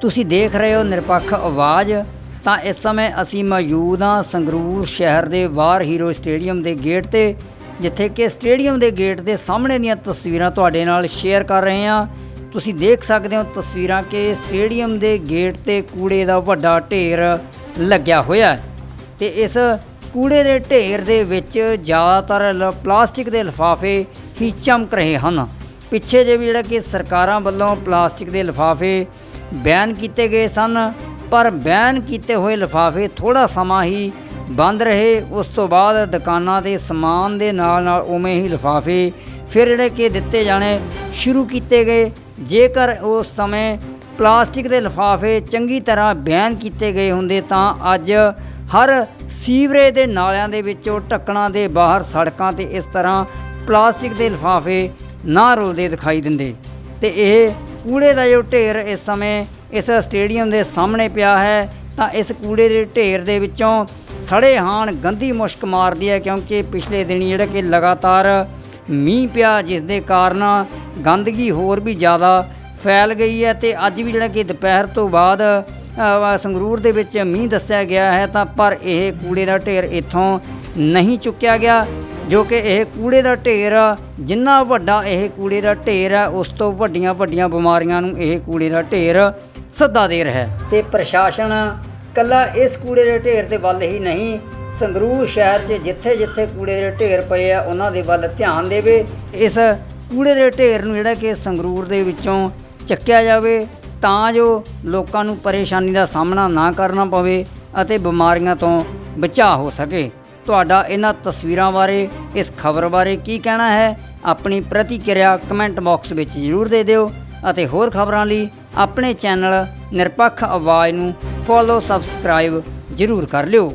ਤੁਸੀਂ ਦੇਖ ਰਹੇ ਹੋ ਨਿਰਪੱਖ ਆਵਾਜ਼। ਤਾਂ ਇਸ ਸਮੇਂ ਅਸੀਂ ਮੌਜੂਦ ਹਾਂ ਸੰਗਰੂਰ ਸ਼ਹਿਰ ਦੇ ਵਾਰ ਹੀਰੋ ਸਟੇਡੀਅਮ ਦੇ ਗੇਟ ਤੇ, ਜਿੱਥੇ ਕਿ ਸਟੇਡੀਅਮ ਦੇ ਗੇਟ ਦੇ ਸਾਹਮਣੇ ਦੀਆਂ ਤਸਵੀਰਾਂ ਤੁਹਾਡੇ ਨਾਲ ਸ਼ੇਅਰ ਕਰ ਰਹੇ ਹਾਂ। ਤੁਸੀਂ ਦੇਖ ਸਕਦੇ ਹੋ ਤਸਵੀਰਾਂ ਕਿ ਸਟੇਡੀਅਮ ਦੇ ਗੇਟ ਤੇ ਕੂੜੇ ਦਾ ਵੱਡਾ ਢੇਰ ਲੱਗਿਆ ਹੋਇਆ ਹੈ। ਤੇ ਇਸ ਕੂੜੇ ਦੇ ਢੇਰ ਦੇ ਵਿੱਚ ਜ਼ਿਆਦਾਤਰ ਲ- ਪਲਾਸਟਿਕ ਦੇ ਲਿਫਾਫੇ ਹੀ ਚਮਕ ਰਹੇ ਹਨ। ਪਿੱਛੇ ਜੇ ਵੀ ਜਿਹੜਾ ਕਿ ਸਰਕਾਰਾਂ ਵੱਲੋਂ ਪਲਾਸਟਿਕ ਦੇ ਲਿਫਾਫੇ ਬੈਨ ਕੀਤੇ ਗਏ ਸਨ, ਪਰ ਬੈਨ ਕੀਤੇ ਹੋਏ ਲਿਫਾਫੇ ਥੋੜਾ ਸਮਾਂ ਹੀ ਬੰਦ ਰਹੇ। ਉਸ ਤੋਂ ਬਾਅਦ ਦੁਕਾਨਾਂ ਦੇ ਸਮਾਨ ਦੇ ਨਾਲ ਨਾਲ ਉਵੇਂ ਹੀ ਲਿਫਾਫੇ ਫਿਰ ਜਿਹੜੇ ਕਿ ਦਿੱਤੇ ਜਾਣੇ ਸ਼ੁਰੂ ਕੀਤੇ ਗਏ। ਜੇਕਰ ਉਸ ਸਮੇਂ ਪਲਾਸਟਿਕ ਦੇ ਲਿਫਾਫੇ ਚੰਗੀ ਤਰ੍ਹਾਂ ਬੈਨ ਕੀਤੇ ਗਏ ਹੁੰਦੇ ਤਾਂ ਅੱਜ ਹਰ ਸੀਵਰੇਜ ਦੇ ਨਾਲਿਆਂ ਦੇ ਵਿੱਚੋਂ ਢੱਕਣਾਂ ਦੇ ਬਾਹਰ ਸੜਕਾਂ ਤੇ ਇਸ ਤਰ੍ਹਾਂ ਪਲਾਸਟਿਕ ਦੇ ਲਿਫਾਫੇ ਨਾ ਰੁਲਦੇ ਦਿਖਾਈ ਦਿੰਦੇ। ਤੇ ਇਹ ਕੂੜੇ ਦਾ ਜੋ ਢੇਰ ਇਸ ਸਮੇਂ ਇਸ ਸਟੇਡੀਅਮ ਦੇ ਸਾਹਮਣੇ ਪਿਆ ਹੈ, ਤਾਂ ਇਸ ਕੂੜੇ ਦੇ ਢੇਰ ਦੇ ਵਿੱਚੋਂ ਸੜੇ ਹਾਣ ਗੰਦੀ ਮੁਸ਼ਕ ਮਾਰਦੀ ਹੈ ਕਿਉਂਕਿ ਪਿਛਲੇ ਦਿਨੀ ਜਿਹੜਾ ਕਿ ਲਗਾਤਾਰ ਮੀਂਹ ਪਿਆ, ਜਿਸ ਦੇ ਕਾਰਨ ਗੰਦਗੀ ਹੋਰ ਵੀ ਜ਼ਿਆਦਾ ਫੈਲ ਗਈ ਹੈ ਤੇ ਅੱਜ ਵੀ ਜਿਹੜਾ ਕਿ ਦੁਪਹਿਰ ਤੋਂ ਬਾਅਦ ਸੰਗਰੂਰ ਦੇ ਵਿੱਚ ਮੀਂਹ ਦੱਸਿਆ ਗਿਆ ਹੈ, ਤਾਂ ਪਰ ਇਹ ਕੂੜੇ ਦਾ ਢੇਰ ਇੱਥੋਂ ਨਹੀਂ ਚੁੱਕਿਆ ਗਿਆ। ਜੋ ਕਿ ਇਹ ਕੂੜੇ ਦਾ ਢੇਰ ਜਿੰਨਾ ਵੱਡਾ ਇਹ ਕੂੜੇ ਦਾ ਢੇਰ ਹੈ ਉਸ ਤੋਂ ਵੱਡੀਆਂ ਵੱਡੀਆਂ ਬਿਮਾਰੀਆਂ ਨੂੰ ਇਹ ਕੂੜੇ ਦਾ ਢੇਰ ਸੱਦਾ ਦੇ ਰਿਹਾ ਹੈ। ਤੇ ਪ੍ਰਸ਼ਾਸਨ ਕੱਲਾ ਇਸ ਕੂੜੇ ਦੇ ਢੇਰ ਦੇ ਵੱਲ ਹੀ ਨਹੀਂ, ਸੰਗਰੂਰ ਸ਼ਹਿਰ 'ਚ ਜਿੱਥੇ-ਜਿੱਥੇ ਕੂੜੇ ਦੇ ਢੇਰ ਪਏ ਆ, ਉਹਨਾਂ ਦੇ ਵੱਲ ਧਿਆਨ ਦੇਵੇ। ਇਸ ਕੂੜੇ ਦੇ ਢੇਰ ਨੂੰ ਜਿਹੜਾ ਕਿ ਸੰਗਰੂਰ ਦੇ ਵਿੱਚੋਂ ਚੱਕਿਆ ਜਾਵੇ, ਤਾਂ ਜੋ ਲੋਕਾਂ ਨੂੰ ਪਰੇਸ਼ਾਨੀ ਦਾ ਸਾਹਮਣਾ ਨਾ ਕਰਨਾ ਪਵੇ ਅਤੇ ਬਿਮਾਰੀਆਂ ਤੋਂ ਬਚਾਅ ਹੋ ਸਕੇ। ਤੁਹਾਡਾ ਇਹਨਾਂ ਤਸਵੀਰਾਂ ਬਾਰੇ, ਇਸ ਖਬਰ ਬਾਰੇ ਕੀ ਕਹਿਣਾ ਹੈ, ਆਪਣੀ ਪ੍ਰਤੀਕਿਰਿਆ ਕਮੈਂਟ ਬਾਕਸ ਵਿੱਚ ਜ਼ਰੂਰ ਦੇ ਦਿਓ ਅਤੇ ਹੋਰ ਖਬਰਾਂ ਲਈ ਆਪਣੇ ਚੈਨਲ ਨਿਰਪੱਖ ਆਵਾਜ਼ ਨੂੰ ਫੋਲੋ, ਸਬਸਕ੍ਰਾਈਬ ਜ਼ਰੂਰ ਕਰ ਲਿਓ।